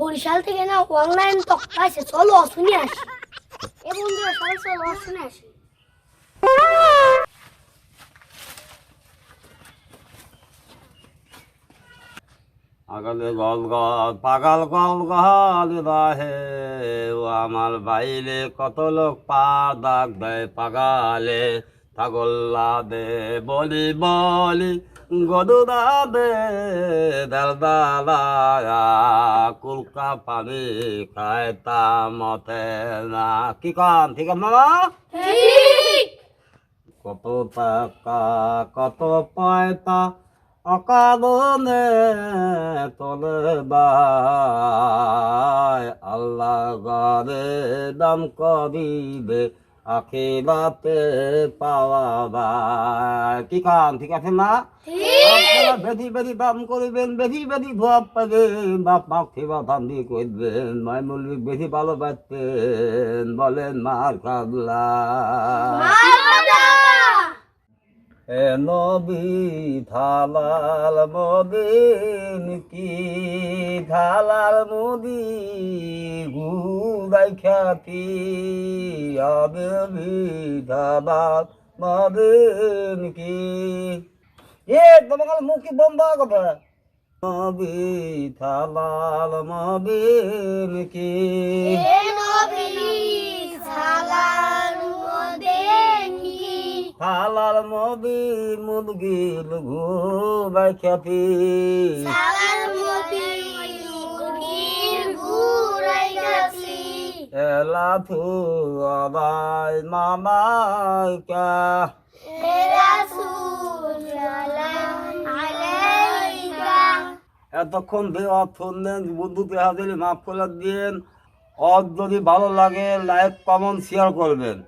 বরিশাল থেকে না অনলাইন তক্তা আছে চলো শুনে আসি। এ বন্ধুরা, সবাই চলো শুনে আসি। পাগলে গল গল, পাগল গল গল রাহে ও আমার বাইরে কত লোক পা দাগ দেয় পাগালে। পাগল্লা দে বলি বলি গদুদা দে দালদালা কুলকা পানি খায় তা মতে না। কি কান? ঠিক আছে মামা? কত টাকা কত পয়তা অকারণে তোলে বাই আল্লাহ গারে দাম করিবে। আখিরাতে পাওয়া বাই কি কান? ঠিক আছে মা বেদি বেশি দাম করবেন বেদি বেশি ধোয়া পাবেন। বাপ মা সেবা দাম দিয়ে করবেন। মায় মল্লিক বেশি ভালোবাসতেন বলেন মার কাবলা। নবী থালাল মদিন কি? থালাল মোদি গুদাই খ্যাতি। আদবি থালাল মদিন কি? এ তোমার মুখে বন্ধ কথা নবী থালাল মদিন কি? থালাল মদিন মুদগি লঘু বাই খ্যাতি। এলা থু আদাই মামাইকা এতক্ষণ ধরে অর্থ নেন বন্ধুকে হাজির মাফ করে দিন অর যদি ভালো লাগে লাইক কমেন্ট শেয়ার করবেন।